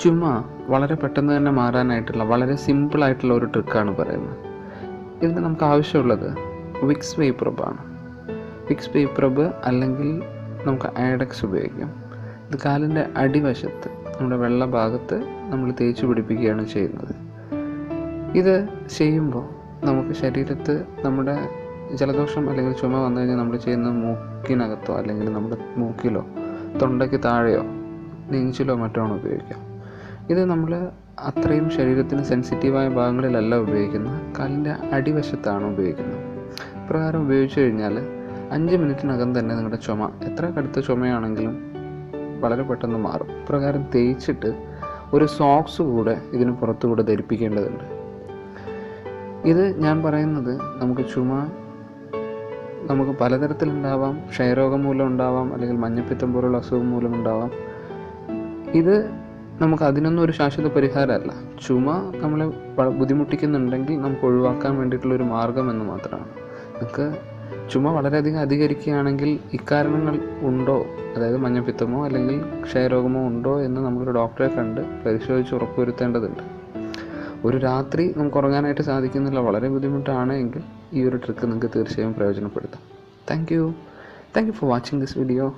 ചുമ വളരെ പെട്ടെന്ന് തന്നെ മാറാനായിട്ടുള്ള വളരെ സിമ്പിളായിട്ടുള്ള ഒരു ട്രിക്കാണ് പറയുന്നത്. ഇതിന് നമുക്ക് ആവശ്യമുള്ളത് വിക്സ് വേപ്രബാണ് വിക്സ് വേപ്രബ് അല്ലെങ്കിൽ നമുക്ക് ആഡക്സ് ഉപയോഗിക്കാം. ഇത് കാലിന്റെ അടിവശത്ത് നമ്മുടെ വെള്ള ഭാഗത്ത് നമ്മൾ തേച്ച് പിടിപ്പിക്കുകയാണ് ചെയ്യുന്നത്. ഇത് ചെയ്യുമ്പോൾ നമുക്ക് ശരീരത്ത് നമ്മുടെ ജലദോഷം അല്ലെങ്കിൽ ചുമ വന്നു കഴിഞ്ഞാൽ നമ്മൾ ചെയ്യുന്ന മൂക്കിനകത്തോ അല്ലെങ്കിൽ നമ്മുടെ മൂക്കിലോ തൊണ്ടയ്ക്ക് താഴെയോ നെഞ്ചിലോ മറ്റോ ആണ് ഉപയോഗിക്കാം. ഇത് നമ്മൾ അത്രയും ശരീരത്തിന് സെൻസിറ്റീവായ ഭാഗങ്ങളിലല്ല ഉപയോഗിക്കുന്നത്. കാലിന്റെ അടിവശത്താണ് ഉപയോഗിക്കുന്നത്. പ്രകാരം ഉപയോഗിച്ച് കഴിഞ്ഞാൽ അഞ്ച് മിനിറ്റിനകം തന്നെ നിങ്ങളുടെ ചുമ എത്ര കടുത്ത ചുമയാണെങ്കിലും വളരെ പെട്ടെന്ന് മാറും. പ്രകാരം തേച്ചിട്ട് ഒരു സോക്സ് കൂടെ ഇതിന് പുറത്തുകൂടെ ധരിപ്പിക്കേണ്ടതുണ്ട്. ഇത് ഞാൻ പറയുന്നത് നമുക്ക് ചുമ നമുക്ക് പലതരത്തിലുണ്ടാവാം ക്ഷയരോഗം മൂലം ഉണ്ടാവാം. അല്ലെങ്കിൽ മഞ്ഞപ്പിത്തം പോലുള്ള അസുഖം മൂലം ഉണ്ടാവാം. ഇത് നമുക്ക് അതിനൊന്നും ഒരു ശാശ്വത പരിഹാരമല്ല. ചുമ നമ്മളെ ബുദ്ധിമുട്ടിക്കുന്നുണ്ടെങ്കിൽ നമുക്ക് ഒഴിവാക്കാൻ വേണ്ടിയിട്ടുള്ള ഒരു മാർഗം എന്ന് മാത്രമാണ്. നമുക്ക് ചുമ വളരെയധികം അധികരിക്കുകയാണെങ്കിൽ ഇക്കാരണങ്ങൾ ഉണ്ടോ? അതായത് മഞ്ഞപ്പിത്തമോ അല്ലെങ്കിൽ ക്ഷയരോഗമോ ഉണ്ടോ എന്ന് നമ്മളൊരു ഡോക്ടറെ കണ്ട് പരിശോധിച്ച് ഉറപ്പുവരുത്തേണ്ടതുണ്ട്. ഒരു രാത്രി നമുക്ക് ഉറങ്ങാനായിട്ട് സാധിക്കുന്നില്ല വളരെ ബുദ്ധിമുട്ടാണ് എങ്കിൽ ഈ ഒരു ട്രിക്ക് നിങ്ങൾക്ക് തീർച്ചയായും പ്രയോജനപ്പെടുത്താം. Thank you. Thank you for watching this video.